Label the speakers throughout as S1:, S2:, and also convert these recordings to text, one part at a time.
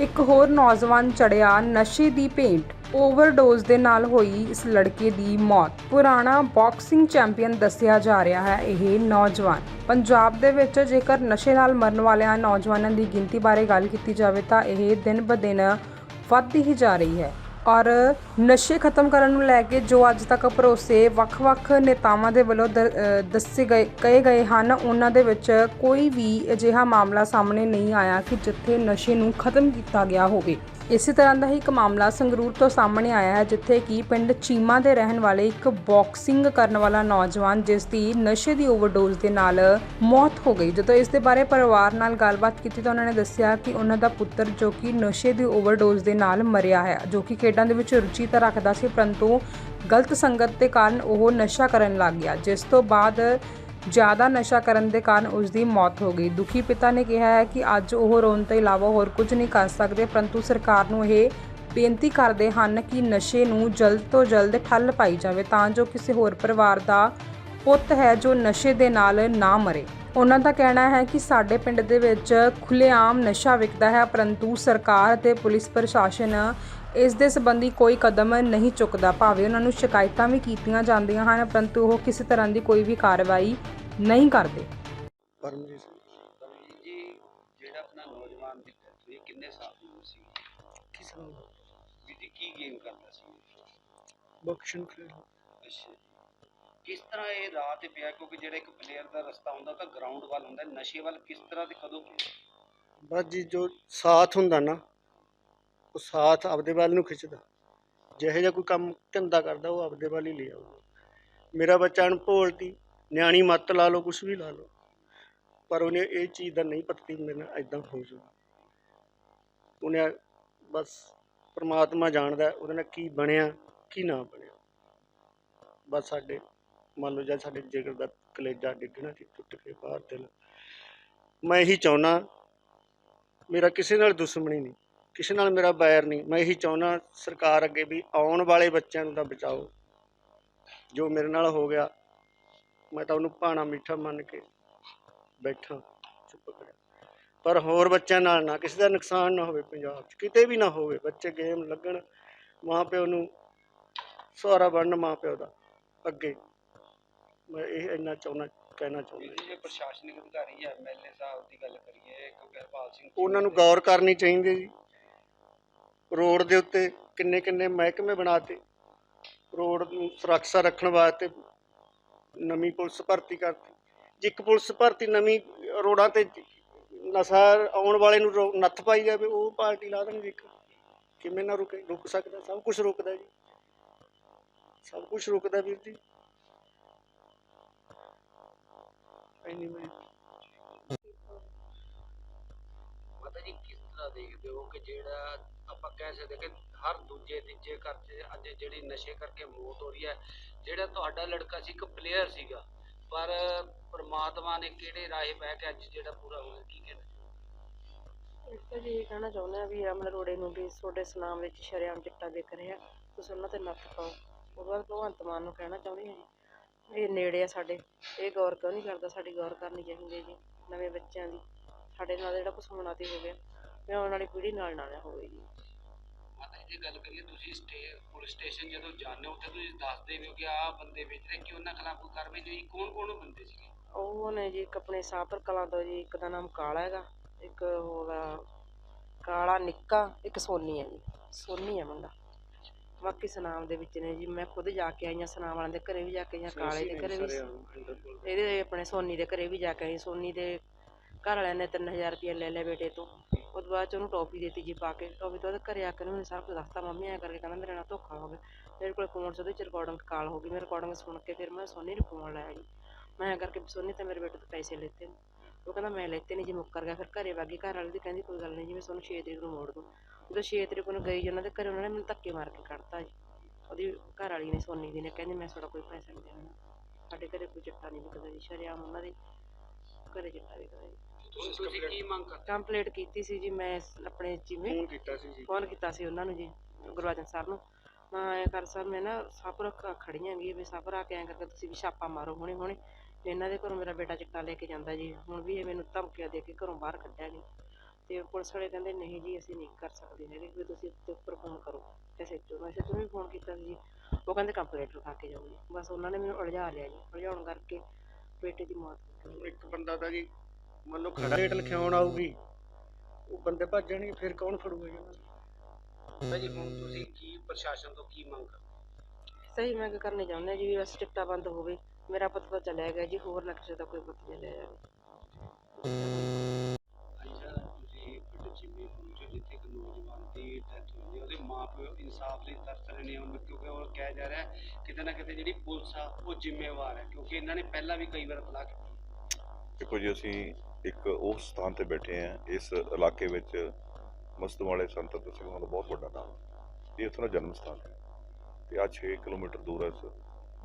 S1: ਇੱਕ ਹੋਰ ਨੌਜਵਾਨ ਚੜਿਆ ਨਸ਼ੇ ਦੀ ਭੇਂਟ। ਓਵਰਡੋਜ਼ ਦੇ ਨਾਲ ਹੋਈ ਇਸ ਲੜਕੇ ਦੀ ਮੌਤ। ਪੁਰਾਣਾ ਬਾਕਸਿੰਗ ਚੈਂਪੀਅਨ ਦੱਸਿਆ ਜਾ ਰਿਹਾ ਹੈ ਇਹ ਨੌਜਵਾਨ। ਪੰਜਾਬ ਦੇ ਵਿੱਚ ਜੇਕਰ ਨਸ਼ੇ ਨਾਲ ਮਰਨ ਵਾਲਿਆਂ ਨੌਜਵਾਨਾਂ ਦੀ ਗਿਣਤੀ ਬਾਰੇ ਗੱਲ ਕੀਤੀ ਜਾਵੇ ਤਾਂ ਇਹ ਦਿਨ ਬ ਦਿਨ ਵੱਧਦੀ ਹੀ ਜਾ ਰਹੀ ਹੈ। ਔਰ ਨਸ਼ੇ ਖਤਮ ਕਰਨ ਨੂੰ ਲੈ ਕੇ ਜੋ ਅੱਜ ਤੱਕ ਭਰੋਸੇ ਵੱਖ-ਵੱਖ ਨੇਤਾਵਾਂ ਦੇ ਵੱਲੋਂ ਦ- ਦੱਸੇ ਗਏ, ਕਹੇ ਗਏ ਹਨ, ਉਹਨਾਂ ਦੇ ਵਿੱਚ ਕੋਈ ਵੀ ਅਜਿਹਾ ਮਾਮਲਾ ਸਾਹਮਣੇ ਨਹੀਂ ਆਇਆ ਕਿ ਜਿੱਥੇ ਨਸ਼ੇ ਨੂੰ ਖਤਮ ਕੀਤਾ ਗਿਆ ਹੋਵੇ। ਇਸੇ ਤਰ੍ਹਾਂ ਦਾ ਹੀ ਇੱਕ ਮਾਮਲਾ ਸੰਗਰੂਰ ਤੋਂ ਸਾਹਮਣੇ ਆਇਆ ਹੈ, ਜਿੱਥੇ ਕਿ ਪਿੰਡ ਚੀਮਾ ਦੇ ਰਹਿਣ ਵਾਲੇ ਇੱਕ ਬਾਕਸਿੰਗ ਕਰਨ ਵਾਲਾ ਨੌਜਵਾਨ, ਜਿਸ ਦੀ ਨਸ਼ੇ ਦੀ ਓਵਰਡੋਜ਼ ਦੇ ਨਾਲ ਮੌਤ ਹੋ ਗਈ। ਜਦੋਂ ਇਸ ਦੇ ਬਾਰੇ ਪਰਿਵਾਰ ਨਾਲ ਗੱਲਬਾਤ ਕੀਤੀ ਤਾਂ ਉਹਨਾਂ ਨੇ ਦੱਸਿਆ ਕਿ ਉਹਨਾਂ ਦਾ ਪੁੱਤਰ, ਜੋ ਕਿ ਨਸ਼ੇ ਦੀ ਓਵਰਡੋਜ਼ ਦੇ ਨਾਲ ਮਰਿਆ ਹੈ, ਜੋ ਕਿ ਖੇਡਾਂ ਦੇ ਵਿੱਚ ਰੁਚੀ ਤਾਂ ਰੱਖਦਾ ਸੀ, ਪਰੰਤੂ ਗਲਤ ਸੰਗਤ ਦੇ ਕਾਰਨ ਉਹ ਨਸ਼ਾ ਕਰਨ ਲੱਗ ਗਿਆ, ਜਿਸ ਤੋਂ ਬਾਅਦ ਜ਼ਿਆਦਾ ਨਸ਼ਾ ਕਰਨ ਦੇ ਕਾਰਨ ਉਸ ਦੀ ਮੌਤ ਹੋ ਗਈ। ਦੁਖੀ ਪਿਤਾ ਨੇ ਕਿਹਾ ਹੈ ਕਿ ਅੱਜ ਉਹ ਰੋਣ ਤੋਂ ਇਲਾਵਾ ਹੋਰ ਕੁਝ ਨਹੀਂ ਕਰ ਸਕਦੇ, ਪਰੰਤੂ ਸਰਕਾਰ ਨੂੰ ਇਹ ਬੇਨਤੀ ਕਰਦੇ ਹਨ ਕਿ ਨਸ਼ੇ ਨੂੰ ਜਲਦ ਤੋਂ ਜਲਦ ਠੱਲ ਪਾਈ ਜਾਵੇ ਤਾਂ ਜੋ ਕਿਸੇ ਹੋਰ ਪਰਿਵਾਰ ਦਾ ਪੁੱਤ ਹੈ ਜੋ ਨਸ਼ੇ ਦੇ ਨਾਲ ਨਾ ਮਰੇ। ਉਹਨਾਂ ਦਾ ਕਹਿਣਾ ਹੈ ਕਿ ਸਾਡੇ ਪਿੰਡ ਦੇ ਵਿੱਚ ਖੁੱਲੇਆਮ ਨਸ਼ਾ ਵਿਕਦਾ ਹੈ, ਪਰੰਤੂ ਸਰਕਾਰ ਅਤੇ ਪੁਲਿਸ ਪ੍ਰਸ਼ਾਸਨ ਇਸ ਦੇ ਸੰਬੰਧੀ ਕੋਈ ਕਦਮ ਨਹੀਂ ਚੁੱਕਦਾ। ਭਾਵੇਂ ਉਹਨਾਂ ਨੂੰ ਸ਼ਿਕਾਇਤਾਂ ਵੀ ਕੀਤੀਆਂ ਜਾਂਦੀਆਂ ਹਨ ਪਰੰਤੂ ਉਹ ਕਿਸੇ ਤਰ੍ਹਾਂ ਦੀ ਕੋਈ ਵੀ ਕਾਰਵਾਈ ਨਹੀਂ ਕਰਦੇ।
S2: ਪਰਮਜੀਤ ਸਿੰਘ।
S3: ਪਰਮਜੀਤ ਜੀ ਜਿਹੜਾ ਆਪਣਾ ਨੌਜਵਾਨ ਦੀ ਡੈਥ ਹੋਈ ਕਿੰਨੇ ਸਾਲ ਦੀ ਉਮਰ ਸੀ?
S2: ਕਿਸ ਨੂੰ
S3: ਵੀ ਜੀ ਕੀ ਗੇਮ ਕਰਦਾ ਸੀ?
S2: ਬਖਸ਼ਣ ਖੇਡ।
S3: ਅੱਛਾ ਕਿਸ ਤਰ੍ਹਾਂ ਇਹ ਰਾਹ ਤੇ ਪਿਆ? ਕਿਉਂਕਿ ਜਿਹੜਾ ਇੱਕ ਪਲੇਅਰ ਦਾ ਰਸਤਾ ਹੁੰਦਾ ਤਾਂ ਗਰਾਊਂਡ ਵੱਲ ਹੁੰਦਾ। ਨਸ਼ੇ ਵੱਲ ਕਿਸ ਤਰ੍ਹਾਂ ਤੇ ਕਦੋਂ ਪਿਆ?
S2: ਬਸ ਜੀ ਜੋ ਸਾਥ ਹੁੰਦਾ ਨਾ ਉਹ ਸਾਥ ਆਪਦੇ ਵੱਲ ਨੂੰ ਖਿੱਚਦਾ। ਜਿਹੋ ਜਿਹਾ ਕੋਈ ਕੰਮ ਧੰਦਾ ਕਰਦਾ, ਉਹ ਆਪਦੇ ਵੱਲ ਹੀ ਲੈ ਆਊਗਾ ਮੇਰਾ ਬੱਚਾ ਅਣਭੋਲਤੀ ਨਿਆਣੀ ਮੱਤ ਲਾ ਲਓ, ਕੁਛ ਵੀ ਲਾ ਲਓ। ਪਰ ਉਹਨੇ ਇਹ ਚੀਜ਼ ਦਾ ਨਹੀਂ ਪਤਾ ਕਿ ਮੇਰੇ ਨਾਲ ਐਦਾਂ ਹੋ ਜਾਊਗਾ ਉਹਨੇ ਬਸ ਪਰਮਾਤਮਾ ਜਾਣਦਾ ਉਹਦੇ ਨਾਲ ਕੀ ਬਣਿਆ, ਕੀ ਨਾ ਬਣਿਆ। ਬਸ ਸਾਡੇ, ਮੰਨ ਲਓ ਜਾਂ ਸਾਡੇ ਜਿਗਰ ਦਾ ਕਲੇਜਾ ਡਿੱਗਣਾ ਸੀ, ਟੁੱਟ ਕੇ ਬਾਹਰ ਦਿਲ ਮੈਂ ਇਹੀ ਚਾਹੁੰਦਾ, ਮੇਰਾ ਕਿਸੇ ਨਾਲ ਦੁਸ਼ਮਣੀ ਨਹੀਂ। ਕਿਸੇ ਨਾਲ ਮੇਰਾ ਬੈਰ ਨਹੀਂ। ਮੈਂ ਇਹੀ ਚਾਹੁੰਦਾ ਸਰਕਾਰ ਅੱਗੇ ਵੀ ਆਉਣ ਵਾਲੇ ਬੱਚਿਆਂ ਨੂੰ ਤਾਂ ਬਚਾਓ। ਜੋ ਮੇਰੇ ਨਾਲ ਹੋ ਗਿਆ ਮੈਂ ਤਾਂ ਉਹਨੂੰ ਭਾਣਾ ਮਿੱਠਾ ਮੰਨ ਕੇ ਬੈਠਾ ਚੁੱਪ ਕਰਿਆ। ਪਰ ਹੋਰ ਬੱਚਿਆਂ ਨਾਲ ਨਾ ਕਿਸੇ ਦਾ ਨੁਕਸਾਨ ਨਾ ਹੋਵੇ ਪੰਜਾਬ 'ਚ ਕਿਤੇ ਵੀ ਨਾ ਹੋਵੇ ਬੱਚੇ ਗੇਮ ਲੱਗਣ ਮਾਂ ਪਿਓ ਨੂੰ ਸਹਾਰਾ ਬਣਨ ਮਾਂ ਪਿਓ ਦਾ ਅੱਗੇ। ਮੈਂ ਇਹ ਇੰਨਾ ਚਾਹੁੰਦਾ ਕਹਿਣਾ ਚਾਹੁੰਦਾ।
S3: ਜੀ ਪ੍ਰਸ਼ਾਸਨਿਕ ਅਧਿਕਾਰੀ ਐਮਐਲਏ ਸਾਹਿਬ ਦੀ ਗੱਲ ਕਰੀਏ ਕਿਉਂਕਿ ਹਰਪਾਲ ਸਿੰਘ
S2: ਉਹਨਾਂ ਨੂੰ ਗੌਰ ਕਰਨੀ ਚਾਹੀਦੀ ਜੀ। ਰੋਡ ਦੇ ਉੱਤੇ ਕਿੰਨੇ ਕਿੰਨੇ ਮਹਿਕਮੇ ਬਣਾਤੇ, ਰੋਡ ਨੂੰ ਸੁਰੱਖਿਆ ਰੱਖਣ ਵਾਸਤੇ ਨਵੀਂ ਪੁਲਿਸ ਭਰਤੀ ਕਰਤੀ। ਜੇ ਇੱਕ ਪੁਲਿਸ ਭਰਤੀ ਨਵੀਂ ਰੋਡਾਂ ਤੇ ਨਸ਼ਾ ਆਉਣ ਵਾਲੇ ਨੂੰ ਨੱਥ ਪਾਈ ਜਾਵੇ, ਉਹ ਪਾਰਟੀ ਲਾ ਦੇਣਗੇ ਇੱਕ। ਕਿਵੇਂ ਨਾ ਰੁਕੇ, ਰੁਕ ਸਕਦਾ, ਸਭ ਕੁਝ ਰੁਕਦਾ ਜੀ। ਸਭ ਕੁਝ ਰੁਕਦਾ ਵੀਰ ਜੀ। ਐਨੀ ਮੇਰੀ
S3: ਮਾਤਾ ਕਿਸ ਤਰ੍ਹਾਂ ਦੇਖਦੇ ਹੋ ਕਿ ਜਿਹੜਾ ਆਪਾਂ ਕਹਿ ਸਕਦੇ ਕਿ ਹਰ ਦੂਜੇ ਤੀਜੇ ਘਰ 'ਚ ਅੱਜ ਜਿਹੜੀ ਨਸ਼ੇ ਕਰਕੇ ਮੌਤ ਹੋ ਰਹੀ ਹੈ, ਜਿਹੜਾ ਤੁਹਾਡਾ ਲੜਕਾ ਸੀ, ਇੱਕ ਪਲੇਅਰ ਸੀਗਾ। ਪਰ ਪ੍ਰਮਾਤਮਾ ਨੇ ਕਿਹੜੇ ਰਾਹੇ ਪੈ ਕੇ ਅੱਜ ਜਿਹੜਾ ਪੂਰਾ ਹੋ ਕੀ ਕਹਿਣਾ
S4: ਇੱਕ ਤਾਂ ਜੀ ਇਹ ਕਹਿਣਾ ਚਾਹੁੰਦੇ ਆ ਵੀ ਰਮਨ ਰੋੜੇ ਨੂੰ ਵੀ ਤੁਹਾਡੇ ਸੁਨਾਮ ਵਿੱਚ ਸ਼ਰੇਆਮ ਚਿੱਟਾ ਵਿਕ ਰਿਹਾ। ਤੁਸੀਂ ਉਹਨਾਂ ਤੇ ਨੱਥ ਪਾਓ। ਉਹ ਭਗਵੰਤ ਮਾਨ ਨੂੰ ਕਹਿਣਾ ਚਾਹੁੰਦੇ ਹਾਂ ਜੀ। ਇਹ ਨੇੜੇ ਆ ਸਾਡੇ। ਇਹ ਗੌਰ ਕਿਉਂ ਨਹੀਂ ਕਰਦਾ? ਸਾਡੀ ਗੌਰ ਕਰਨੀ ਚਾਹੀਦੀ ਹੈ ਜੀ, ਨਵੇਂ ਬੱਚਿਆਂ ਦੀ। ਸਾਡੇ ਨਾਲ ਜਿਹੜਾ ਕੁਛ ਹੋਣਾ ਤੇ ਹੋ ਗਿਆ ਵੀ ਆਉਣ ਵਾਲੀ ਪੀੜ੍ਹੀ ਨਾਲ ਨਾ ਹੋਵੇ ਜੀ।
S3: ਮਾਤਾ ਜੀ ਜੇ ਗੱਲ ਕਰੀਏ ਤੁਸੀਂ ਸਟੇ ਪੁਲਿਸ ਸਟੇਸ਼ਨ ਜਦੋਂ ਜਾਂਦੇ ਹੋ ਉੱਥੇ ਤੁਸੀਂ ਦੱਸਦੇ ਵੀ ਹੋ ਕਿ ਆਹ ਬੰਦੇ ਵੇਚ ਰਹੇ ਕਿ ਉਹਨਾਂ ਖਿਲਾਫ ਕੋਈ ਕਾਰਵਾਈ ਨਹੀਂ ਹੋਈ ਕੌਣ ਕੌਣ ਉਹ ਬੰਦੇ ਸੀਗੇ?
S4: ਉਹ ਨੇ ਜੀ ਇੱਕ ਆਪਣੇ ਸਾਪਰ ਕਲਾਂ ਤੋਂ ਜੀ ਇੱਕ ਦਾ ਨਾਮ ਕਾਲਾ ਹੈਗਾ ਇੱਕ ਹੋਗਾ ਕਾਲਾ ਨਿੱਕਾ ਇੱਕ ਸੋਨੀ ਹੈ ਜੀ। ਸੋਨੀ ਹੈ ਮੁੰਡਾ। ਬਾਕੀ ਸੁਨਾਮ ਦੇ ਵਿੱਚ ਨੇ ਜੀ ਮੈਂ ਖੁਦ ਜਾ ਕੇ ਆਈ ਹਾਂ ਸੁਨਾਮ ਵਾਲਿਆਂ ਦੇ ਘਰੇ ਵੀ ਜਾ ਕੇ ਆਈ ਹਾਂ ਕਾਲੇ ਦੇ ਘਰੇ ਵੀ ਇਹਦੇ ਆਪਣੇ ਸੋਨੀ ਦੇ ਘਰੇ ਵੀ ਜਾ ਕੇ ਆਈ ਸੋਨੀ ਦੇ ਘਰ ਵਾਲਿਆਂ ਨੇ 3000 ਰੁਪਏ ਲੈ ਲਿਆ ਬੇਟੇ ਤੋਂ। ਉਹ ਤੋਂ ਬਾਅਦ ਚ ਉਹਨੂੰ ਟੋਪੀ ਦਿੱਤੀ ਜੀ ਪਾ ਕੇ। ਟੋਪੀ ਤੋਂ ਉਹਦੇ ਘਰੇ ਆ ਕੇ ਉਹਨੇ ਸਾਰਾ ਕੁਝ ਦੱਸਤਾ, ਮੰਮੀ, ਐਂ ਕਰਕੇ ਕਹਿੰਦਾ ਮੇਰੇ ਨਾਲ ਧੋਖਾ ਹੋ ਗਿਆ। ਮੇਰੇ ਕੋਲ ਫੋਨ ਸੀ, ਉਹਦੇ ਚ ਰਿਕਾਰਡਿੰਗ ਕਾਲ ਹੋ ਗਈ। ਮੈਂ ਰਿਕਾਰਡਿੰਗ ਸੁਣ ਕੇ ਫਿਰ ਮੈਂ ਸੋਨੀ ਨੂੰ ਫੋਨ ਲਾਇਆ ਜੀ ਮੈਂ ਐਂ ਕਰਕੇ ਸੋਨੀ ਤਾਂ ਮੇਰੇ ਬੇਟੇ ਤੋਂ ਪੈਸੇ ਲੈਤੇ ਨੇ। ਉਹ ਕਹਿੰਦਾ, ਮੈਂ ਲੈਤੇ ਨਹੀਂ ਜੀ ਮੁੱਕਰ ਗਿਆ। ਫਿਰ ਘਰੇ ਵਾਗੀ ਘਰ ਵਾਲੇ ਦੀ ਕਹਿੰਦੀ, ਕੋਈ ਗੱਲ ਨਹੀਂ ਜੀ, ਮੈਂ ਤੁਹਾਨੂੰ 6 ਤਰੀਕ ਨੂੰ ਮੋੜ ਦੂੰ। ਜਦੋਂ 6 ਤਰੀਕ ਨੂੰ ਗਈ ਜੀ, ਉਹਨਾਂ ਦੇ ਘਰੇ ਉਹਨਾਂ ਨੇ ਮੈਨੂੰ ਧੱਕੇ ਮਾਰ ਕੇ ਕੱਢਤਾ ਜੀ। ਉਹਦੀ ਘਰ ਵਾਲੀ ਨੇ, ਸੋਨੀ ਦੀ ਨੇ ਕਹਿੰਦੀ, ਮੈਂ ਤੁਹਾਡਾ ਕੋਈ ਪੈਸਾ ਨਹੀਂ ਦੇਣਾ। ਸਾਡੇ ਘਰੇ ਕੋਈ ਚਿੱਟਾ ਨਹੀਂ ਵਿਕਦਾ ਜੀ। ਸ਼ਰੇਆਮ ਉਹਨਾਂ ਦੇ ਘਰੇ ਚਿੱਟਾ ਵਿਕਦਾ ਜੀ।
S3: ਤੁਸੀਂ ਤੁਸੀਂ ਕੀ ਮੰਗ ਕਰਦੇ?
S4: ਕੰਪਲੀਟ ਕੀਤੀ ਸੀ ਜੀ ਮੈਂ ਆਪਣੇ ਜਿਵੇਂ
S2: ਫੋਨ ਕੀਤਾ ਸੀ ਜੀ।
S4: ਫੋਨ ਕੀਤਾ ਸੀ ਉਹਨਾਂ ਨੂੰ ਜੀ ਗੁਰਵਾਜਨ ਸਰ ਨੂੰ। ਮੈਂ ਐਂ ਕਰ ਸਰ ਮੈਂ ਨਾ ਸਾਪਰ ਖੜੀਆਂ ਗਈ ਵੀ ਸਾਪਰ ਆ ਕੇ ਐਂ ਕਰਕੇ ਤੁਸੀਂ ਵੀ ਛਾਪਾ ਮਾਰੋ ਹੁਣੇ ਹੁਣੇ। ਵੀ ਇਹਨਾਂ ਦੇ ਘਰੋਂ ਮੇਰਾ ਬੇਟਾ ਚਿੱਟਾ ਲੈ ਕੇ ਜਾਂਦਾ ਜੀ। ਹੁਣ ਵੀ ਇਹ ਮੈਨੂੰ ਧਮਕੀਆਂ ਦੇ ਕੇ ਘਰੋਂ ਬਾਹਰ ਕੱਢਿਆ ਜੀ। ਤੇ ਪੁਲਿਸ ਵਾਲੇ ਕਹਿੰਦੇ ਨਹੀਂ ਜੀ ਅਸੀਂ ਨਹੀਂ ਕਰ ਸਕਦੇ ਹੈਗੇ ਵੀ ਤੁਸੀਂ ਉੱਤੇ ਉੱਪਰ ਫੋਨ ਕਰੋ। ਐਸਐਚਓ ਨੂੰ ਐਸਐਚਓ ਨੂੰ ਵੀ ਫੋਨ ਕੀਤਾ ਸੀ ਜੀ। ਉਹ ਕਹਿੰਦੇ ਕੰਪਲੇਂਟ ਲਿਖਾ ਕੇ ਜਾਓ ਜੀ। ਬਸ ਉਹਨਾਂ ਨੇ ਮੈਨੂੰ ਉਲਝਾ ਲਿਆ ਜੀ। ਉਲਝਾਉਣ ਕਰਕੇ ਬੇਟੇ ਦੀ ਮੌਤ ਹੋ ਗਈ।
S2: ਇੱਕ ਬੰਦਾ ਤਾਂ ਜੀ ਮੰਨ ਲਓ ਖੜਾ ਰੇਟ ਲਿਖਾਉਣ ਆਊਗੀ। ਉਹ ਬੰਦੇ ਭੱਜ ਜਾਣਗੇ ਫਿਰ ਕੌਣ ਫੜੂਗਾ ਜੀ ਉਹਨਾਂ ਨੂੰ?
S3: ਭਾਜੀ ਹੁਣ ਤੁਸੀਂ ਕੀ ਪ੍ਰਸ਼ਾਸਨ ਤੋਂ ਕੀ ਮੰਗ ਕਰਦੇ?
S4: ਸਹੀ ਮੰਗ ਕਰਨੀ ਚਾਹੁੰਦੇ ਹਾਂ ਜੀ ਵੀ ਬਸ ਚਿੱਟਾ ਬੰਦ ਹੋਵੇ। ਮੇਰਾ ਪੁੱਤ ਤਾਂ ਚਲਿਆ ਗਿਆ ਜੀ ਹੋਰ ਨਾ ਕਿਸੇ ਦਾ ਕੋਈ ਪੁੱਤ ਚਲਿਆ ਜਾਵੇ
S3: ਅੱਛਾ ਤੁਸੀਂ ਪਿੰਡ ਚੀਮੇ ਪਹੁੰਚੇ ਜਿੱਥੇ ਇੱਕ ਨੌਜਵਾਨ ਦੀ ਡੈਥ ਹੋਈ ਹੈ। ਉਹਦੇ ਮਾਪਿਓ ਇਨਸਾਫ ਲਈ ਤਰਸ ਰਹੇ ਨੇ ਹੁਣ ਕਿਉਂਕਿ ਉਹ ਕਿਹਾ ਜਾ ਰਿਹਾ ਹੈ ਕਿਤੇ ਨਾ ਕਿਤੇ ਜਿਹੜੀ ਪੁਲਿਸ ਆ ਉਹ ਜ਼ਿੰਮੇਵਾਰ ਹੈ ਕਿਉਂਕਿ ਇਹਨਾਂ ਨੇ ਪਹਿਲਾਂ ਵੀ ਕਈ ਵਾਰ ਤਲਾਕ
S5: ਦੇਖੋ ਜੀ ਅਸੀਂ ਇੱਕ ਉਸ ਸਥਾਨ ਤੇ ਬੈਠੇ ਹਾਂ ਇਸ ਇਲਾਕੇ ਵਿੱਚ ਮਸਤਮ ਵਾਲੇ ਸੰਤ ਦਤ ਸਿੰਘ ਦਾ ਬਹੁਤ ਵੱਡਾ ਨਾਮ ਹੈ। ਇਹ ਉੱਥੋਂ ਦਾ ਜਨਮ ਸਥਾਨ ਹੈ ਤੇ ਆ 6 ਕਿਲੋਮੀਟਰ ਦੂਰ ਇਸ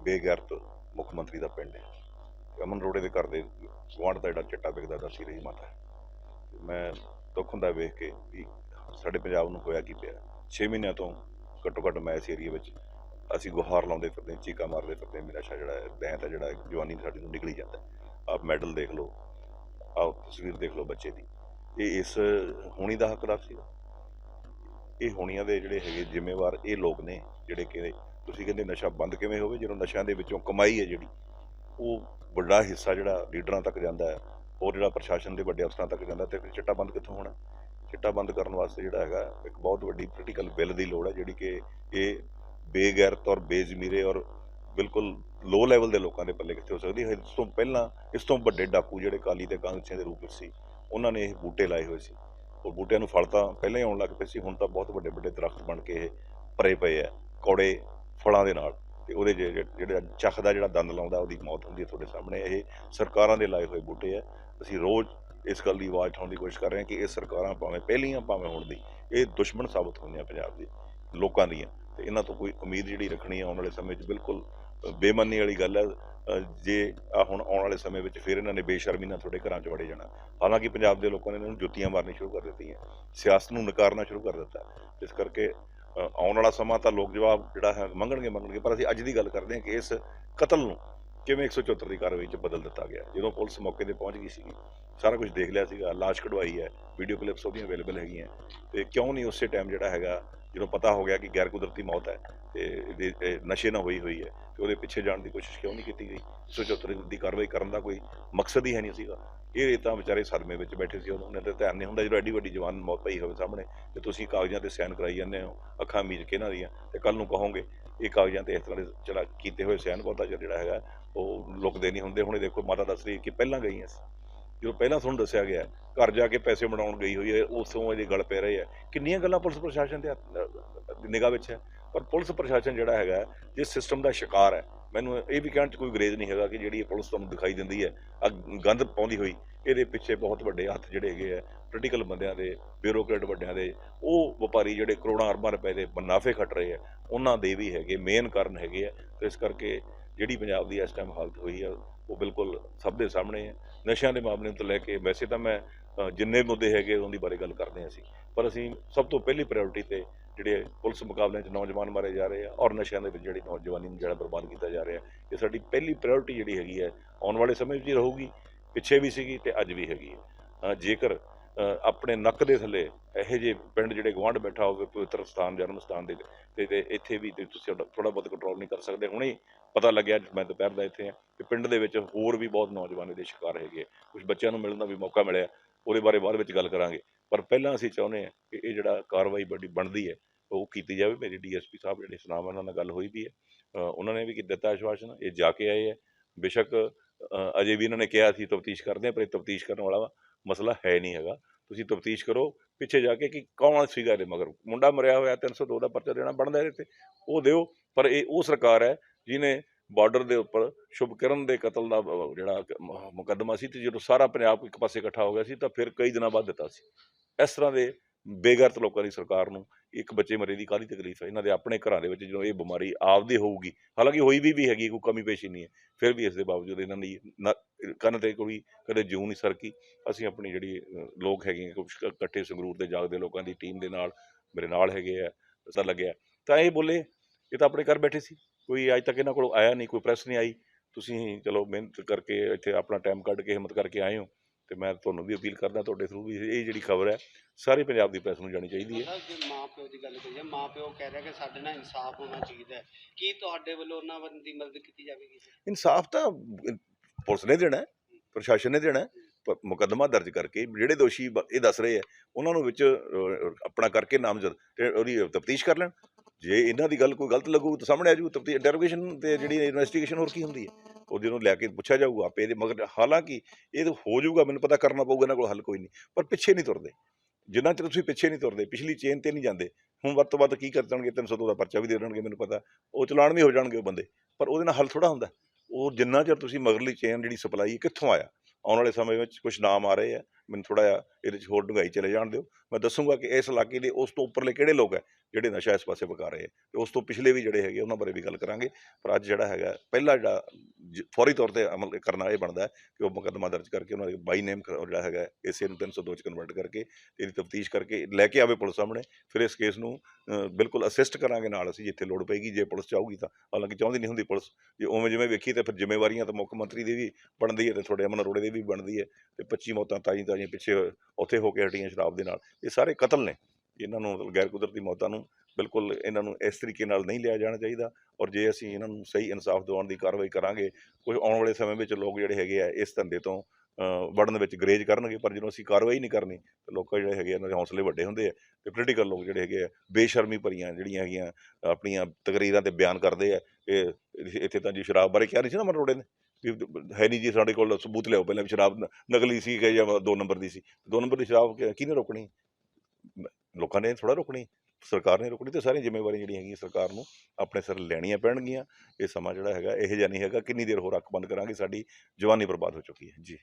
S5: ਬੇਗੈਰਤ ਮੁੱਖ ਮੰਤਰੀ ਦਾ ਪਿੰਡ ਹੈ। ਤੇ ਅਮਨ ਰੋੜੇ ਦੇ ਘਰ ਦੇ ਗੁਆਂਢ ਦਾ ਜਿਹੜਾ ਚਿੱਟਾ ਵਿਕਦਾ ਦਾ ਸੀ ਰਹੀ ਮਾਤਾ ਮੈਂ ਦੁੱਖ ਹੁੰਦਾ ਵੇਖ ਕੇ ਵੀ ਸਾਡੇ ਪੰਜਾਬ ਨੂੰ ਹੋਇਆ ਕੀ ਪਿਆ। 6 ਮਹੀਨਿਆਂ ਤੋਂ ਘੱਟੋ ਘੱਟ ਮੈਂ ਇਸ ਏਰੀਆ ਵਿੱਚ ਅਸੀਂ ਗੁਹਾਰ ਲਾਉਂਦੇ ਫਿਰਦੇ ਚੀਕਾ ਮਾਰਦੇ ਫਿਰਦੇ ਮੇਰਾ ਨਸ਼ਾ ਜਿਹੜਾ ਹੈ ਦੈਂਤ ਹੈ ਜਿਹੜਾ ਜਵਾਨੀ ਸਾਡੀ ਨੂੰ ਨਿਕਲੀ ਜਾਂਦਾ ਆਪ ਮੈਡਲ ਦੇਖ ਲਓ ਆਹ ਤਸਵੀਰ ਦੇਖ ਲਓ ਬੱਚੇ ਦੀ। ਇਹ ਇਸ ਹੋਣੀ ਦਾ ਹੱਕਦਾਰ ਸੀ ਇਹ ਹੋਣੀਆਂ ਦੇ ਜਿਹੜੇ ਹੈਗੇ ਜ਼ਿੰਮੇਵਾਰ ਇਹ ਲੋਕ ਨੇ, ਜਿਹੜੇ ਕਿ ਤੁਸੀਂ ਕਹਿੰਦੇ ਨਸ਼ਾ ਬੰਦ ਕਿਵੇਂ ਹੋਵੇ, ਜਦੋਂ ਨਸ਼ਿਆਂ ਦੇ ਵਿੱਚੋਂ ਕਮਾਈ ਹੈ ਜਿਹੜੀ, ਉਹ ਵੱਡਾ ਹਿੱਸਾ ਜਿਹੜਾ ਲੀਡਰਾਂ ਤੱਕ ਜਾਂਦਾ ਹੈ, ਹੋਰ ਜਿਹੜਾ ਪ੍ਰਸ਼ਾਸਨ ਦੇ ਵੱਡੇ ਅਫਸਰਾਂ ਤੱਕ ਜਾਂਦਾ, ਤੇ ਫਿਰ ਚਿੱਟਾ ਬੰਦ ਕਿੱਥੋਂ ਹੋਣਾ? ਚਿੱਟਾ ਬੰਦ ਕਰਨ ਵਾਸਤੇ ਜਿਹੜਾ ਹੈਗਾ, ਇੱਕ ਬਹੁਤ ਵੱਡੀ ਪੋਲੀਟੀਕਲ ਬਿੱਲ ਦੀ ਲੋੜ ਹੈ, ਜਿਹੜੀ ਕਿ ਇਹ ਬੇਗੈਰਤ ਔਰ ਬੇਜ਼ਮੀਰੇ ਔਰ ਬਿਲਕੁਲ ਲੋ ਲੈਵਲ ਦੇ ਲੋਕਾਂ ਦੇ ਪੱਲੇ ਕਿੱਥੇ ਹੋ ਸਕਦੀ ਹੈ? ਇਸ ਤੋਂ ਪਹਿਲਾਂ, ਇਸ ਤੋਂ ਵੱਡੇ ਡਾਕੂ ਜਿਹੜੇ ਕਾਲੀ ਤੇ ਕਾਂਗਰਸੀਆਂ ਦੇ ਰੂਪ ਵਿੱਚ ਸੀ, ਉਹਨਾਂ ਨੇ ਇਹ ਬੂਟੇ ਲਾਏ ਹੋਏ ਸੀ। ਉਹ ਬੂਟਿਆਂ ਨੂੰ ਫਲ ਤਾਂ ਪਹਿਲਾਂ ਹੀ ਆਉਣ ਲੱਗ ਪਏ ਸੀ, ਹੁਣ ਤਾਂ ਬਹੁਤ ਵੱਡੇ ਵੱਡੇ ਦਰਖਤ ਬਣ ਕੇ ਇਹ ਭਰੇ ਪਏ ਆ, ਕੌੜੇ ਫਲਾਂ ਦੇ ਨਾਲ। ਤੇ ਉਹਦੇ ਜੇ- ਜੇ- ਜਿਹੜਾ ਚੱਖ ਦਾ ਜਿਹੜਾ ਦੰਦ ਲਾਉਂਦਾ, ਉਹਦੀ ਮੌਤ ਹੁੰਦੀ ਹੈ ਤੁਹਾਡੇ ਸਾਹਮਣੇ। ਇਹ ਸਰਕਾਰਾਂ ਦੇ ਲਾਏ ਹੋਏ ਬੂਟੇ ਆ। ਅਸੀਂ ਰੋਜ਼ ਇਸ ਗੱਲ ਦੀ ਆਵਾਜ਼ ਉਠਾਉਣ ਦੀ ਕੋਸ਼ਿਸ਼ ਕਰ ਰਹੇ ਹਾਂ ਕਿ ਇਹ ਸਰਕਾਰਾਂ ਭਾਵੇਂ ਪਹਿਲੀਆਂ, ਭਾਵੇਂ ਹੁਣ ਦੀ, ਇਹ ਦੁਸ਼ਮਣ ਸਾਬਤ ਹੁੰਦੀਆਂ ਪੰਜਾਬ ਦੇ, ਲੋਕਾਂ ਦੀਆਂ। ਤੇ ਇਹਨਾਂ ਤੋਂ ਕੋਈ ਉਮੀਦ ਜਿਹੜੀ ਰੱਖਣੀ ਆਉਣ ਵਾਲੇ ਸਮੇਂ 'ਚ ਬਿਲਕੁਲ ਬੇਮਨੀ ਵਾਲੀ ਗੱਲ ਹੈ ਜੇ ਆ ਹੁਣ ਆਉਣ ਵਾਲੇ ਸਮੇਂ ਵਿੱਚ ਫਿਰ ਇਹਨਾਂ ਨੇ ਬੇਸ਼ਰਮੀ ਨਾਲ ਤੁਹਾਡੇ ਘਰਾਂ 'ਚ ਵੜੇ ਜਾਣਾ। ਹਾਲਾਂਕਿ ਪੰਜਾਬ ਦੇ ਲੋਕਾਂ ਨੇ ਇਹਨਾਂ ਨੂੰ ਜੁੱਤੀਆਂ ਮਾਰਨੀ ਸ਼ੁਰੂ ਕਰ ਦਿੱਤੀਆਂ। ਸਿਆਸਤ ਨੂੰ ਨਕਾਰਨਾ ਸ਼ੁਰੂ ਕਰ ਦਿੱਤਾ। ਇਸ ਕਰਕੇ ਆਉਣ ਵਾਲਾ ਸਮਾਂ ਤਾਂ ਲੋਕ ਜਵਾਬ ਜਿਹੜਾ ਹੈ ਮੰਗਣਗੇ ਮੰਗਣਗੇ। ਪਰ ਅਸੀਂ ਅੱਜ ਦੀ ਗੱਲ ਕਰਦੇ ਹਾਂ ਕਿ ਇਸ ਕਤਲ ਨੂੰ ਕਿਵੇਂ 174 ਦੀ ਕਾਰਵਾਈ 'ਚ ਬਦਲ ਦਿੱਤਾ ਗਿਆ। ਜਦੋਂ ਪੁਲਿਸ ਮੌਕੇ ਤੇ ਪਹੁੰਚ ਗਈ ਸੀਗੀ, ਸਾਰਾ ਕੁਝ ਦੇਖ ਲਿਆ ਸੀਗਾ। ਲਾਸ਼ ਕਢਵਾਈ ਹੈ। ਵੀਡੀਓ ਕਲਿੱਪਸ ਉਹਦੀਆਂ ਅਵੇਲੇਬਲ ਹੈਗੀਆਂ। ਤੇ ਕਿਉਂ ਨਹੀਂ ਉਸੇ ਟਾਈਮ ਜਿਹੜਾ ਹੈਗਾ ਜਦੋਂ ਪਤਾ ਹੋ ਗਿਆ ਕਿ ਗੈਰ ਕੁਦਰਤੀ ਮੌਤ ਹੈ ਤੇ ਇਹਦੇ, ਇਹ ਨਸ਼ੇ ਨਾਲ ਹੋਈ ਹੋਈ ਹੈ, ਤੇ ਉਹਦੇ ਪਿੱਛੇ ਜਾਣ ਦੀ ਕੋਸ਼ਿਸ਼ ਕਿਉਂ ਨਹੀਂ ਕੀਤੀ ਗਈ? 174 ਦੀ ਕਾਰਵਾਈ ਕਰਨ ਦਾ ਕੋਈ ਮਕਸਦ ਹੀ ਹੈ ਨਹੀਂ ਸੀਗਾ। ਇਹ ਤਾਂ ਵਿਚਾਰੇ ਸਦਮੇ ਵਿੱਚ ਬੈਠੇ ਸੀ, ਉਹਨਾਂ ਤੇ ਧਿਆਨ ਨਹੀਂ ਹੁੰਦਾ, ਜਦੋਂ ਐਡੀ ਵੱਡੀ ਜਵਾਨ ਮੌਤ ਪਈ ਹੋਵੇ ਸਾਹਮਣੇ, ਤੇ ਤੁਸੀਂ ਕਾਗਜ਼ਾਂ ਤੇ ਸਾਈਨ ਕਰਾਈ ਜਾਂਦੇ ਹੋ, ਅੱਖਾਂ ਮੀਚ ਕੇ ਇਹਨਾਂ ਦੀਆਂ, ਤੇ ਕੱਲ ਨੂੰ ਕਹੋਗੇ, ਇਹ ਕਾਗਜ਼ਾਂ ਤੇ ਇਸ ਤਰ੍ਹਾਂ ਦੇ ਚਲਾ, ਕੀਤੇ ਹੋਏ ਸਾਈਨ ਬਹੁਤਾ ਚਿਰ ਜਿਹੜਾ ਹੈਗਾ, ਉਹ ਲੁਕਦੇ ਨਹੀਂ ਹੁੰਦੇ। ਹੁਣ ਇਹ ਦੇਖੋ, ਮਾਤਾ ਦੱਸ ਰਹੀ ਕਿ ਪਹਿਲਾਂ ਗਈਆਂ ਸੀ। ਜੋ ਪਹਿਲਾਂ ਤੁਹਾਨੂੰ ਦੱਸਿਆ ਗਿਆ, ਘਰ ਜਾ ਕੇ ਪੈਸੇ ਬਣਾਉਣ ਗਈ ਹੋਈ ਹੈ ਉਸੋਂ ਇਹਦੇ ਗਲ ਪੈ ਰਹੇ ਆ। ਕਿੰਨੀਆਂ ਗੱਲਾਂ ਪੁਲਿਸ ਪ੍ਰਸ਼ਾਸਨ ਦੇ ਨਿਗਾਹ ਵਿੱਚ ਹੈ? ਪਰ ਪੁਲਿਸ ਪ੍ਰਸ਼ਾਸਨ ਜਿਹੜਾ ਹੈਗਾ, ਜਿਸ ਸਿਸਟਮ ਦਾ ਸ਼ਿਕਾਰ ਹੈ, ਮੈਨੂੰ ਇਹ ਵੀ ਕਹਿਣ 'ਚ ਕੋਈ ਗਰੇਜ਼ ਨਹੀਂ ਹੈਗਾ ਕਿ ਜਿਹੜੀ ਇਹ ਪੁਲਿਸ ਤੁਹਾਨੂੰ ਦਿਖਾਈ ਦਿੰਦੀ ਹੈ ਆ ਗੰਦ ਪਾਉਂਦੀ ਹੋਈ, ਇਹਦੇ ਪਿੱਛੇ ਬਹੁਤ ਵੱਡੇ ਹੱਥ ਜਿਹੜੇ ਹੈਗੇ ਆ ਪੋਲੀਟੀਕਲ ਬੰਦਿਆਂ ਦੇ ਬਿਊਰੋਕਰੇਟ ਵੱਡਿਆਂ ਦੇ, ਉਹ ਵਪਾਰੀ ਜਿਹੜੇ ਕਰੋੜਾਂ ਅਰਬਾਂ ਰੁਪਏ ਦੇ ਮੁਨਾਫੇ ਖੱਟ ਰਹੇ ਆ, ਉਹਨਾਂ ਦੇ ਵੀ ਹੈਗੇ ਮੇਨ ਕਾਰਨ ਹੈਗੇ ਆ, ਤੇ ਇਸ ਕਰਕੇ ਜਿਹੜੀ ਪੰਜਾਬ ਦੀ ਇਸ ਟਾਈਮ ਹਾਲਤ ਹੋਈ ਆ ਉਹ ਬਿਲਕੁਲ ਸਭ ਦੇ ਸਾਹਮਣੇ ਹੈ। ਨਸ਼ਿਆਂ ਦੇ ਮਾਮਲੇ ਤੋਂ ਲੈ ਕੇ ਵੈਸੇ ਤਾਂ ਮੈਂ ਜਿੰਨੇ ਮੁੱਦੇ ਹੈਗੇ ਉਹਨਾਂ ਦੀ ਬਾਰੇ ਗੱਲ ਕਰਦੇ ਹਾਂ ਅਸੀਂ। ਪਰ ਅਸੀਂ ਸਭ ਤੋਂ ਪਹਿਲੀ ਪ੍ਰਾਇੋਰਟੀ ਤੇ ਜਿਹੜੇ ਪੁਲਿਸ ਮੁਕਾਬਲਿਆਂ 'ਚ ਨੌਜਵਾਨ ਮਾਰੇ ਜਾ ਰਹੇ ਆ ਔਰ ਨਸ਼ਿਆਂ ਦੇ ਵਿੱਚ ਜਿਹੜੀ ਨੌਜਵਾਨੀ ਨੂੰ ਜਿਹੜਾ ਬਰਬਾਦ ਕੀਤਾ ਜਾ ਰਿਹਾ, ਇਹ ਸਾਡੀ ਪਹਿਲੀ ਪ੍ਰਾਇੋਰਟੀ ਜਿਹੜੀ ਹੈਗੀ ਹੈ, ਆਉਣ ਵਾਲੇ ਸਮੇਂ 'ਚ ਹੀ ਰਹੂਗੀ, ਪਿੱਛੇ ਵੀ ਸੀਗੀ ਤੇ ਅੱਜ ਵੀ ਹੈਗੀ ਹੈ। ਜੇਕਰ ਆਪਣੇ ਨੱਕ ਦੇ ਥੱਲੇ ਇਹੋ ਜਿਹੇ ਪਿੰਡ ਜਿਹੜੇ ਗਵਾਂਢ ਬੈਠਾ ਹੋਵੇ, ਪਵਿੱਤਰ ਸਥਾਨ, ਜਨਮ ਸਥਾਨ ਦੇ ਤੇ ਇੱਥੇ ਵੀ ਤੇ ਤੁਸੀਂ ਥੋੜਾ ਬਹੁਤ ਕੰਟਰੋਲ ਨਹੀਂ ਕਰ ਸਕਦੇ। ਹੁਣੇ ਪਤਾ ਲੱਗਿਆ ਮੈਂ ਦੁਪਹਿਰ ਦਾ ਇੱਥੇ ਆ ਕਿ ਪਿੰਡ ਦੇ ਵਿੱਚ ਹੋਰ ਵੀ ਬਹੁਤ ਨੌਜਵਾਨ ਇਹਦੇ ਸ਼ਿਕਾਰ ਹੈਗੇ ਕੁਝ ਬੱਚਿਆਂ ਨੂੰ ਮਿਲਣ ਦਾ ਵੀ ਮੌਕਾ ਮਿਲਿਆ, ਉਹਦੇ ਬਾਰੇ ਬਾਅਦ ਵਿੱਚ ਗੱਲ ਕਰਾਂਗੇ। ਪਰ ਪਹਿਲਾਂ ਅਸੀਂ ਚਾਹੁੰਦੇ ਹਾਂ ਕਿ ਇਹ ਜਿਹੜਾ ਕਾਰਵਾਈ ਬੜੀ ਬਣਦੀ ਹੈ, ਉਹ ਕੀਤੀ ਜਾਵੇ। ਮੇਰੀ ਡੀਐਸਪੀ ਸਾਹਿਬ ਜਿਹੜੇ ਸੁਨਾਮ ਉਹਨਾਂ ਨਾਲ ਗੱਲ ਹੋਈ ਵੀ ਹੈ ਉਹਨਾਂ ਨੇ ਵੀ ਕੀ ਦਿੱਤਾ ਆਸ਼ਵਾਸਨ, ਇਹ ਜਾ ਕੇ ਆਏ ਹੈ ਬੇਸ਼ੱਕ ਅਜੇ ਵੀ ਇਹਨਾਂ ਨੇ ਕਿਹਾ ਸੀ ਤਫਤੀਸ਼ ਕਰਦੇ ਹਾਂ, ਪਰ ਇਹ ਤਫਤੀਸ਼ ਕਰਨ ਵਾਲਾ ਵਾ। ਮਸਲਾ ਹੈ ਨਹੀਂ ਹੈਗਾ। ਤੁਸੀਂ ਤਫਤੀਸ਼ ਕਰੋ, ਪਿੱਛੇ ਜਾ ਕੇ ਕਿ ਕੌਣ ਸੀਗਾ ਇਹਦੇ ਮਗਰ? ਮੁੰਡਾ ਮਰਿਆ ਹੋਇਆ 302 ਦਾ ਪਰਚਾ ਦੇਣਾ ਬਣਦਾ ਇਹਦੇ ਤੇ। ਉਹ ਦਿਓ, ਪਰ ਇਹ, ਉਹ ਸਰਕਾਰ ਹੈ ਜਿਹਨੇ ਬਾਰਡਰ ਦੇ ਉੱਪਰ ਸ਼ੁਭਕਰਨ ਦੇ ਕਤਲ ਦਾ ਜਿਹੜਾ ਮੁਕੱਦਮਾ ਸੀ ਤੇ ਜਦੋਂ ਸਾਰਾ ਪੰਜਾਬ ਇੱਕ ਪਾਸੇ ਇਕੱਠਾ ਹੋ ਗਿਆ ਸੀ, ਤਾਂ ਫਿਰ ਕਈ ਦਿਨਾਂ ਬਾਅਦ ਦਿੱਤਾ ਸੀ। ਇਸ ਤਰ੍ਹਾਂ ਦੇ ਬੇਗਰਤ ਲੋਕਾਂ ਦੀ ਸਰਕਾਰ ਨੂੰ ਇੱਕ ਬੱਚੇ ਮਰੇ ਦੀ ਕਾਹਦੀ ਤਕਲੀਫ ਹੈ? ਇਹਨਾਂ ਦੇ ਆਪਣੇ ਘਰਾਂ ਦੇ ਵਿੱਚ ਜਦੋਂ ਇਹ ਬਿਮਾਰੀ ਆਪਦੀ ਹੋਊਗੀ ਹਾਲਾਂਕਿ ਹੋਈ ਵੀ ਵੀ ਹੈਗੀ ਕੋਈ ਕਮੀ ਪੇਸ਼ੀ ਨਹੀਂ ਹੈ ਫਿਰ ਵੀ ਇਸ ਦੇ ਬਾਵਜੂਦ ਇਹਨਾਂ ਦੀ ਨਾ- ਕੰਨ ਤੇ ਕੋਈ ਕਦੇ ਜੂੰ ਨਹੀਂ ਸਰਕੀ। ਅਸੀਂ ਆਪਣੀ ਜਿਹੜੀ ਲੋਕ ਹੈਗੇ ਆ, ਕੁਛ ਇਕੱਠੇ ਸੰਗਰੂਰ ਦੇ ਜਾਗਦੇ ਲੋਕਾਂ ਦੀ ਟੀਮ ਦੇ ਨਾਲ ਮੇਰੇ ਨਾਲ ਹੈਗੇ ਆ ਪਤਾ ਲੱਗਿਆ। ਤਾਂ ਇਹ ਬੋਲੇ ਇਹ ਤਾਂ ਆਪਣੇ ਘਰ ਬੈਠੇ ਸੀ ਕੋਈ ਅੱਜ ਤੱਕ ਇਹਨਾਂ ਕੋਲ ਆਇਆ ਨਹੀਂ ਕੋਈ ਪ੍ਰੈਸ ਨਹੀਂ ਆਈ। ਤੁਸੀਂ ਚਲੋ ਮਿਹਨਤ ਕਰਕੇ ਇੱਥੇ ਆਪਣਾ ਟਾਈਮ ਕੱਢ ਕੇ ਹਿੰਮਤ ਕਰਕੇ ਆਏ ਹੋ। ਤੇ ਮੈਂ ਤੁਹਾਨੂੰ ਵੀ ਅਪੀਲ ਕਰਦਾ ਤੁਹਾਡੇ ਥਰੂ ਵੀ ਇਹ ਜਿਹੜੀ ਖਬਰ ਹੈ ਸਾਰੇ ਪੰਜਾਬ ਦੀ ਪ੍ਰੈਸ ਨੂੰ ਜਾਣੀ ਚਾਹੀਦੀ ਹੈ।
S3: ਸਾਹਿਬ ਜੇ ਮਾਂ ਪਿਓ ਦੀ ਗੱਲ ਕਰੀਏ ਮਾਂ ਪਿਓ ਕਹਿ ਰਿਹਾ ਕਿ ਸਾਡੇ ਨਾਲ ਇਨਸਾਫ ਹੋਣਾ ਚਾਹੀਦਾ ਹੈ। ਕੀ ਤੁਹਾਡੇ ਵੱਲੋਂ ਉਹਨਾਂ ਵੱਲ ਦੀ ਮਦਦ ਕੀਤੀ ਜਾਵੇਗੀ
S5: ਇਨਸਾਫ ਤਾਂ ਪੁਲਿਸ ਨੇ ਦੇਣਾ ਹੈ, ਪ੍ਰਸ਼ਾਸਨ ਨੇ ਦੇਣਾ ਮੁਕੱਦਮਾ ਦਰਜ ਕਰਕੇ ਜਿਹੜੇ ਦੋਸ਼ੀ ਇਹ ਦੱਸ ਰਹੇ ਆ ਉਹਨਾਂ ਨੂੰ ਵਿੱਚ ਆਪਣਾ ਕਰਕੇ ਨਾਮਜ਼ਦ ਤੇ ਉਹਦੀ ਤਫਤੀਸ਼ ਕਰ ਲੈਣ। ਜੇ ਇਹਨਾਂ ਦੀ ਗੱਲ ਕੋਈ ਗਲਤ ਲੱਗੂ, ਤਾਂ ਸਾਹਮਣੇ ਆ ਜੂ ਤਫਤੀਸ਼ ਡੈਰੋਗੇਸ਼ਨ ਤੇ ਜਿਹੜੀ ਇਨਵੈਸਟੀਗੇਸ਼ਨ ਹੋਰ ਕੀ ਹੁੰਦੀ ਹੈ? ਉਹ ਜਿਹਨੂੰ ਲੈ ਕੇ ਪੁੱਛਿਆ ਜਾਊਗਾ ਆਪੇ ਇਹਦੇ ਮਗਰ, ਹਾਲਾਂਕਿ ਇਹ ਤਾਂ ਹੋ ਜਾਊਗਾ, ਮੈਨੂੰ ਪਤਾ ਕਰਨਾ ਪਊਗਾ, ਇਹਨਾਂ ਕੋਲ ਹੱਲ ਕੋਈ ਨਹੀਂ। ਪਰ ਪਿੱਛੇ ਨਹੀਂ ਤੁਰਦੇ। ਜਿੰਨਾ ਚਿਰ ਤੁਸੀਂ ਪਿੱਛੇ ਨਹੀਂ ਤੁਰਦੇ, ਪਿਛਲੀ ਚੇਨ ਤੇ ਨਹੀਂ ਜਾਂਦੇ, ਹੁਣ ਵੱਧ ਤੋਂ ਵੱਧ ਕੀ ਕਰ ਦੇਣਗੇ 302 ਦਾ ਪਰਚਾ ਵੀ ਦੇ ਦੇਣਗੇ ਮੈਨੂੰ ਪਤਾ, ਉਹ ਚਲਾਨ ਵੀ ਹੋ ਜਾਣਗੇ ਉਹ ਬੰਦੇ, ਪਰ ਉਹਦੇ ਨਾਲ ਹੱਲ ਥੋੜਾ ਹੁੰਦਾ। ਉਹ ਜਿੰਨਾ ਚਿਰ ਤੁਸੀਂ ਮਗਰਲੀ ਚੇਨ ਜਿਹੜੀ ਸਪਲਾਈ ਕਿੱਥੋਂ ਆਇਆ? ਆਉਣ ਵਾਲੇ ਸਮੇਂ ਵਿੱਚ ਕੁਝ ਨਾਮ ਆ ਰਹੇ ਆ, ਮੈਨੂੰ ਥੋੜਾ ਜਿਹਾ ਇਹਦੇ 'ਚ ਹੋਰ ਡੂੰਘਾਈ ਚਲੇ ਜਾਣ ਦਿਓ। ਮੈਂ ਦੱਸੂਗਾ ਕਿ ਇਸ ਇਲਾਕੇ ਦੇ ਉਸ ਤੋਂ ਉੱਪਰਲੇ ਕਿਹੜੇ ਲੋਕ ਹੈ? ਜਿਹੜੇ ਨਸ਼ਾ ਇਸ ਪਾਸੇ ਵਿਕਾ ਰਹੇ ਆ, ਤੇ ਉਸ ਤੋਂ ਪਿਛਲੇ ਵੀ ਜਿਹੜੇ ਹੈਗੇ ਉਹਨਾਂ ਬਾਰੇ ਵੀ ਗੱਲ ਕਰਾਂਗੇ। ਪਰ ਅੱਜ ਜਿਹੜਾ ਹੈਗਾ, ਪਹਿਲਾ ਜਿਹੜਾ ਜ- ਫੌਰੀ ਤੌਰ ਤੇ ਅਮਲ ਕਰਨਾ ਇਹ ਬਣਦਾ ਕਿ ਉਹ ਮੁਕੱਦਮਾ ਦਰਜ ਕਰਕੇ ਉਹਨਾਂ ਦੇ ਬਾਈ ਨੇਮ ਜਿਹੜਾ ਹੈਗਾ ਇਸੇ ਨੂੰ 302 ਚ ਕਨਵਰਟ ਕਰਕੇ, ਇਹਦੀ ਤਫਤੀਸ਼ ਕਰਕੇ ਲੈ ਕੇ ਆਵੇ ਪੁਲਿਸ ਸਾਹਮਣੇ। ਫਿਰ ਇਸ ਕੇਸ ਨੂੰ ਬਿਲਕੁਲ ਅਸਿਸਟ ਕਰਾਂਗੇ ਨਾਲ ਅਸੀਂ, ਜਿੱਥੇ ਲੋੜ ਪਏਗੀ, ਜੇ ਪੁਲਿਸ ਚਾਹੂਗੀ ਤਾਂ। ਹਾਲਾਂਕਿ ਚਾਹੁੰਦੀ ਨਹੀਂ ਹੁੰਦੀ ਪੁਲਿਸ, ਜੇ ਉਵੇਂ ਜਿਵੇਂ ਵੇਖੀ ਤਾਂ ਫਿਰ ਜ਼ਿੰਮੇਵਾਰੀਆਂ ਤਾਂ ਮੁੱਖ ਮੰਤਰੀ ਦੀ ਵੀ ਬਣਦੀ ਹੈ ਤੇ ਤੁਹਾਡੇ ਅਮਨ ਅਰੋੜੇ ਦੀ ਵੀ ਬਣਦੀ ਹੈ, ਤੇ 25 ਮੌਤਾਂ ਤਾਈਂ ਤਾਜ਼ੀਆਂ ਪਿੱਛੇ ਉੱਥੇ ਹੋ ਕੇ ਹਟੀਆਂ ਸ਼ਰਾਬ ਦੇ ਨਾਲ। ਇਹ ਸਾਰੇ ਕਤਲ ਨੇ। ਇਹਨਾਂ ਨੂੰ ਮਤਲਬ ਗੈਰ ਕੁਦਰਤੀ ਮੌਤਾਂ ਨੂੰ ਬਿਲਕੁਲ ਇਹਨਾਂ ਨੂੰ ਇਸ ਤਰੀਕੇ ਨਾਲ ਨਹੀਂ ਲਿਆ ਜਾਣਾ ਚਾਹੀਦਾ ਔਰ ਜੇ ਅਸੀਂ ਇਹਨਾਂ ਨੂੰ ਸਹੀ ਇਨਸਾਫ ਦਿਵਾਉਣ ਦੀ ਕਾਰਵਾਈ ਕਰਾਂਗੇ ਕੁਝ ਆਉਣ ਵਾਲੇ ਸਮੇਂ ਵਿੱਚ ਲੋਕ ਜਿਹੜੇ ਹੈਗੇ ਆ ਇਸ ਧੰਦੇ ਤੋਂ ਵੜਨ ਵਿੱਚ ਗਰੇਜ ਕਰਨਗੇ, ਪਰ ਜਦੋਂ ਅਸੀਂ ਕਾਰਵਾਈ ਨਹੀਂ ਕਰਨੀ ਤਾਂ ਲੋਕਾਂ ਜਿਹੜੇ ਹੈਗੇ ਇਹਨਾਂ ਦੇ ਹੌਸਲੇ ਵੱਡੇ ਹੁੰਦੇ ਆ ਤੇ ਪੋਲੀਟੀਕਲ ਲੋਕ ਜਿਹੜੇ ਹੈਗੇ ਆ ਬੇਸ਼ਰਮੀ ਭਰੀਆਂ ਜਿਹੜੀਆਂ ਹੈਗੀਆਂ ਆਪਣੀਆਂ ਤਕਰੀਰਾਂ ਤੇ ਬਿਆਨ ਕਰਦੇ ਆ, ਇਹ ਇੱਥੇ ਤਾਂ ਜੀ ਸ਼ਰਾਬ ਬਾਰੇ ਕਿਹਾ ਨਹੀਂ ਸੀ ਨਾ ਮਰੋੜੇ ਨੇ ਵੀ ਹੈ ਨਹੀਂ ਜੀ ਸਾਡੇ ਕੋਲ ਸਬੂਤ ਲਿਆਓ ਪਹਿਲਾਂ ਵੀ ਸ਼ਰਾਬ ਨਕਲੀ ਸੀ ਕਿ ਜਾਂ ਦੋ ਨੰਬਰ ਦੀ ਸੀ, ਦੋ ਨੰਬਰ ਦੀ ਸ਼ਰਾਬ ਕਿ- ਕਿਹਨੇ ਰੋਕਣੀ? ਲੋਕਾਂ ਨੇ ਥੋੜਾ ਰੋਕਣੀ, ਸਰਕਾਰ ਨੇ ਰੋਕਣੀ ਤੇ ਸਾਰੀਆਂ ਜ਼ਿੰਮੇਵਾਰੀਆਂ ਜਿਹੜੀਆਂ ਹੈਗੀਆਂ ਸਰਕਾਰ ਨੂੰ ਆਪਣੇ ਸਿਰ ਲੈਣੀਆਂ ਪੈਣਗੀਆਂ। ਇਹ ਸਮਾਂ ਜਿਹੜਾ ਹੈਗਾ, ਇਹ ਜਿਹਾ ਨਹੀਂ ਹੈਗਾ, ਕਿੰਨੀ ਦੇਰ ਹੋਰ ਅੱਖ ਬੰਦ ਕਰਾਂਗੇ, ਸਾਡੀ ਜਵਾਨੀ ਬਰਬਾਦ ਹੋ ਚੁੱਕੀ ਹੈ। ਜੀ।